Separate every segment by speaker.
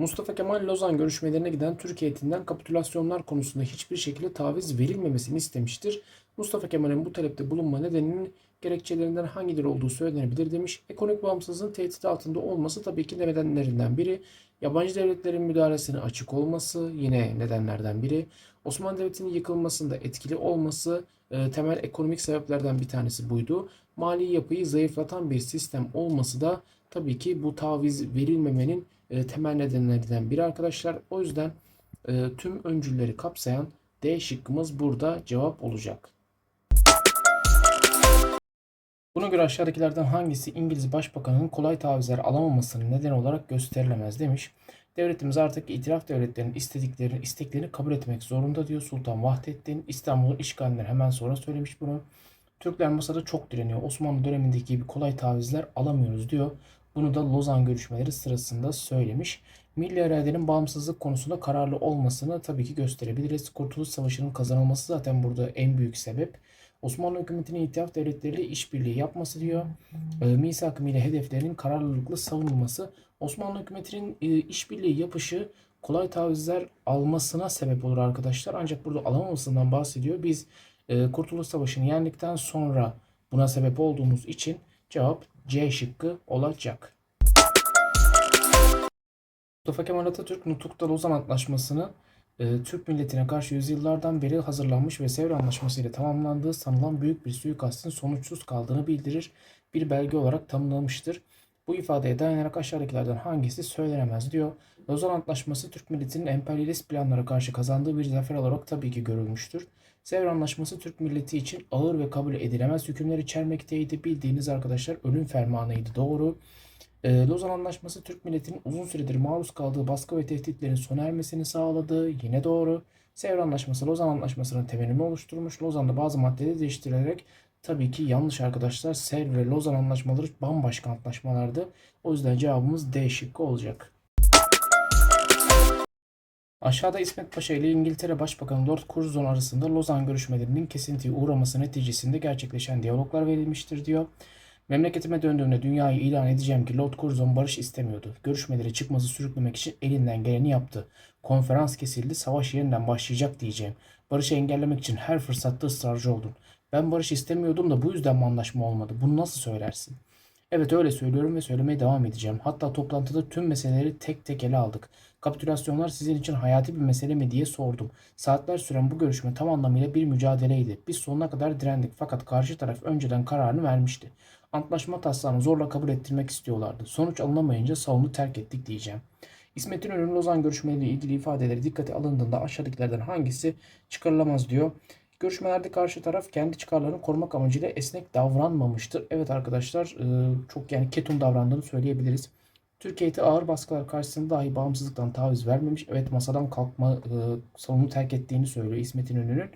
Speaker 1: Mustafa Kemal Lozan görüşmelerine giden Türk heyetinden kapitülasyonlar konusunda hiçbir şekilde taviz verilmemesini istemiştir. Mustafa Kemal'in bu talepte bulunma nedeninin gerekçelerinden hangileri olduğu söylenebilir demiş. Ekonomik bağımsızlığın tehdit altında olması tabii ki nedenlerinden biri. Yabancı devletlerin müdahalesine açık olması yine nedenlerden biri. Osmanlı Devleti'nin yıkılmasında etkili olması e, temel ekonomik sebeplerden bir tanesi buydu. Mali yapıyı zayıflatan bir sistem olması da tabii ki bu taviz verilmemenin e, temel nedenlerinden biri arkadaşlar. O yüzden e, tüm öncülleri kapsayan D şıkkımız burada cevap olacak. Buna göre aşağıdakilerden hangisi İngiliz Başbakanı'nın kolay tavizler alamamasının nedeni olarak gösterilemez demiş. Devletimiz artık itiraf devletlerinin istediklerini, isteklerini kabul etmek zorunda diyor Sultan Vahdettin. İstanbul'un işgalinden hemen sonra söylemiş bunu. Türkler masada çok direniyor. Osmanlı dönemindeki gibi kolay tavizler alamıyoruz diyor. Bunu da Lozan görüşmeleri sırasında söylemiş. Milli iradenin bağımsızlık konusunda kararlı olmasını tabii ki gösterebiliriz. Kurtuluş Savaşı'nın kazanılması zaten burada en büyük sebep. Osmanlı hükümetinin itilaf devletleriyle işbirliği yapması diyor. E, misak-ı milli hedeflerinin kararlılıkla savunulması. Osmanlı hükümetinin e, işbirliği yapışı kolay tavizler almasına sebep olur arkadaşlar. Ancak burada alamamasından bahsediyor. Biz e, Kurtuluş Savaşı'nı yendikten sonra buna sebep olduğumuz için cevap C şıkkı olacak. Mustafa Kemal Atatürk Nutuk'ta Lozan Antlaşması'nı e, Türk milletine karşı yüzyıllardan beri hazırlanmış ve Sevr Anlaşması ile tamamlandığı sanılan büyük bir suikastin sonuçsuz kaldığını bildirir bir belge olarak tanımlamıştır. Bu ifadeye dayanarak aşağıdakilerden hangisi söylenemez diyor. Lozan Antlaşması Türk milletinin emperyalist planlara karşı kazandığı bir zafer olarak tabii ki görülmüştür. Sevr Anlaşması Türk milleti için ağır ve kabul edilemez hükümler içermekteydi. Bildiğiniz arkadaşlar ölüm fermanıydı doğru. Ee, Lozan Anlaşması Türk milletinin uzun süredir maruz kaldığı baskı ve tehditlerin sona ermesini sağladı. Yine doğru. Sevr Anlaşması Lozan Anlaşması'nın temelini oluşturmuş. Lozan'da bazı maddeleri değiştirilerek tabii ki yanlış arkadaşlar. Sevr ve Lozan anlaşmaları bambaşka antlaşmalardı. O yüzden cevabımız D şıkkı olacak. Aşağıda İsmet Paşa ile İngiltere Başbakanı Lord Curzon arasında Lozan görüşmelerinin kesintiye uğraması neticesinde gerçekleşen diyaloglar verilmiştir diyor. Memleketime döndüğümde dünyayı ilan edeceğim ki Lord Curzon barış istemiyordu. Görüşmeleri çıkmazı sürüklemek için elinden geleni yaptı. Konferans kesildi, savaş yeniden başlayacak diyeceğim. Barışı engellemek için her fırsatta ısrarcı oldun. Ben barış istemiyordum da bu yüzden mi anlaşma olmadı? Bunu nasıl söylersin? Evet öyle söylüyorum ve söylemeye devam edeceğim. Hatta toplantıda tüm meseleleri tek tek ele aldık. Kapitülasyonlar sizin için hayati bir mesele mi diye sordum. Saatler süren bu görüşme tam anlamıyla bir mücadeleydi. Biz sonuna kadar direndik fakat karşı taraf önceden kararını vermişti. Antlaşma taslağını zorla kabul ettirmek istiyorlardı. Sonuç alınamayınca salonu terk ettik diyeceğim. İsmet İnönü'nün Lozan görüşmeleriyle ilgili ifadeleri dikkate alındığında aşağıdakilerden hangisi çıkarılamaz diyor. Görüşmelerde karşı taraf kendi çıkarlarını korumak amacıyla esnek davranmamıştır. Evet arkadaşlar e, çok yani ketum davrandığını söyleyebiliriz. Türkiye'de ağır baskılar karşısında dahi bağımsızlıktan taviz vermemiş. Evet masadan kalkma e, salonu terk ettiğini söylüyor İsmet İnönü'nün.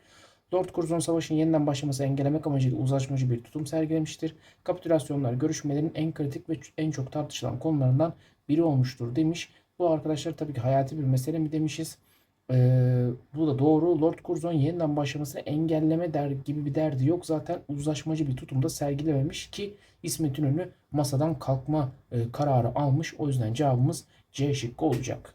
Speaker 1: Lord Curzon Savaşı'nın yeniden başlaması engellemek amacıyla uzlaşmacı bir tutum sergilemiştir. Kapitülasyonlar görüşmelerin en kritik ve en çok tartışılan konularından biri olmuştur demiş. Bu arkadaşlar tabii ki hayati bir mesele mi demişiz. Ee, bu da doğru. Lord Curzon yeniden başlamasını engelleme der gibi bir derdi yok. Zaten uzlaşmacı bir tutumda sergilememiş ki İsmet İnönü masadan kalkma e, kararı almış. O yüzden cevabımız C şıkkı olacak.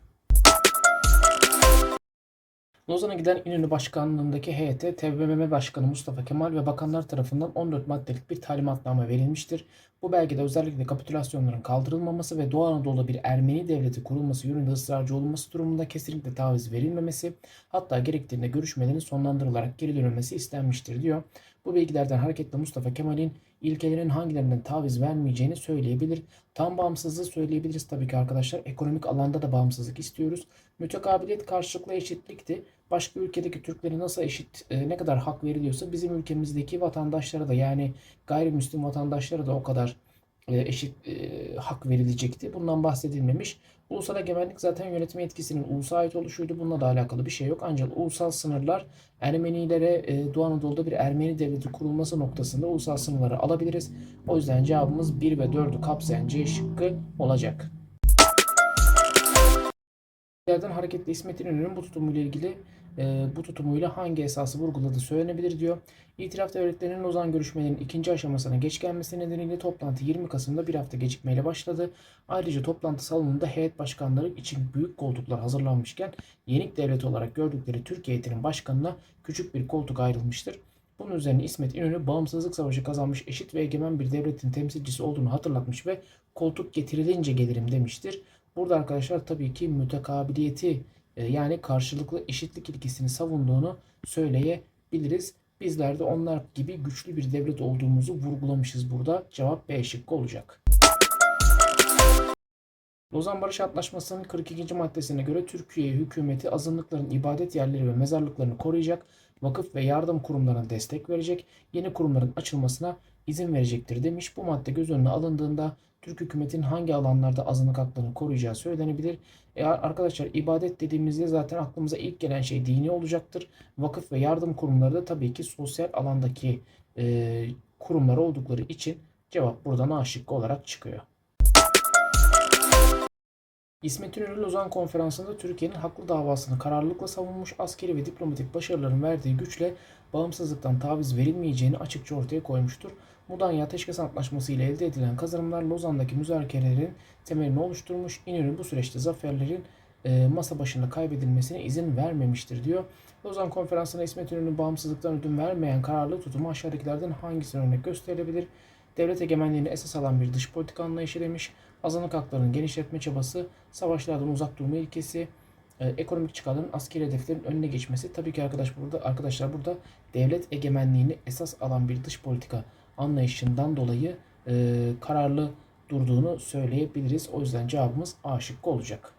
Speaker 1: Lozan'a giden İnönü Başkanlığındaki heyete TBMM Başkanı Mustafa Kemal ve bakanlar tarafından 14 maddelik bir talimatname verilmiştir. Bu belgede özellikle kapitülasyonların kaldırılmaması ve Doğu Anadolu'da bir Ermeni devleti kurulması yönünde ısrarcı olunması durumunda kesinlikle taviz verilmemesi, hatta gerektiğinde görüşmelerin sonlandırılarak geri dönülmesi istenmiştir diyor. Bu bilgilerden hareketle Mustafa Kemal'in ilkelerin hangilerinden taviz vermeyeceğini söyleyebilir. Tam bağımsızlığı söyleyebiliriz tabii ki arkadaşlar. Ekonomik alanda da bağımsızlık istiyoruz. Mütekabiliyet karşılıklı eşitlikti. Başka ülkedeki Türklere nasıl eşit, e, ne kadar hak veriliyorsa bizim ülkemizdeki vatandaşlara da yani gayrimüslim vatandaşlara da o kadar e, eşit e, hak verilecekti. Bundan bahsedilmemiş. Ulusal egemenlik zaten yönetme yetkisinin ulusa ait oluşuydu. Bununla da alakalı bir şey yok. Ancak ulusal sınırlar Ermenilere e, Doğu Anadolu'da bir Ermeni devleti kurulması noktasında ulusal sınırları alabiliriz. O yüzden cevabımız 1 ve 4'ü kapsayan C şıkkı olacak. Yerden hareketle İsmet İnönü'nün bu tutumuyla ilgili e, bu tutumuyla hangi esası vurguladığı söylenebilir diyor. İtiraf devletlerinin Lozan görüşmelerinin ikinci aşamasına geç gelmesi nedeniyle toplantı 20 Kasım'da bir hafta gecikmeyle başladı. Ayrıca toplantı salonunda heyet başkanları için büyük koltuklar hazırlanmışken yenik devlet olarak gördükleri Türkiye heyetinin başkanına küçük bir koltuk ayrılmıştır. Bunun üzerine İsmet İnönü bağımsızlık savaşı kazanmış eşit ve egemen bir devletin temsilcisi olduğunu hatırlatmış ve koltuk getirilince gelirim demiştir. Burada arkadaşlar tabii ki mütekabiliyeti e, yani karşılıklı eşitlik ilkesini savunduğunu söyleyebiliriz. Bizler de onlar gibi güçlü bir devlet olduğumuzu vurgulamışız burada. Cevap B şıkkı olacak. Lozan Barış Antlaşması'nın 42. maddesine göre Türkiye hükümeti azınlıkların ibadet yerleri ve mezarlıklarını koruyacak, vakıf ve yardım kurumlarına destek verecek, yeni kurumların açılmasına izin verecektir demiş. Bu madde göz önüne alındığında Türk hükümetinin hangi alanlarda azınlık haklarını koruyacağı söylenebilir. E arkadaşlar ibadet dediğimizde zaten aklımıza ilk gelen şey dini olacaktır. Vakıf ve yardım kurumları da tabii ki sosyal alandaki e, kurumlar oldukları için cevap buradan A olarak çıkıyor. İsmet İnönü Lozan Konferansı'nda Türkiye'nin haklı davasını kararlılıkla savunmuş, askeri ve diplomatik başarıların verdiği güçle bağımsızlıktan taviz verilmeyeceğini açıkça ortaya koymuştur. Mudanya Ateşkes Antlaşması ile elde edilen kazanımlar Lozan'daki müzakerelerin temelini oluşturmuş. İnönü bu süreçte zaferlerin e, masa başında kaybedilmesine izin vermemiştir diyor. Lozan Konferansı'na İsmet İnönü'nün bağımsızlıktan ödün vermeyen kararlı tutumu aşağıdakilerden hangisine örnek gösterilebilir? Devlet egemenliğini esas alan bir dış politika anlayışı demiş. Azınlık haklarının genişletme çabası, savaşlardan uzak durma ilkesi, e, ekonomik çıkarların askeri hedeflerin önüne geçmesi. Tabii ki arkadaş burada arkadaşlar burada devlet egemenliğini esas alan bir dış politika anlayışından dolayı e, kararlı durduğunu söyleyebiliriz. O yüzden cevabımız A şıkkı olacak.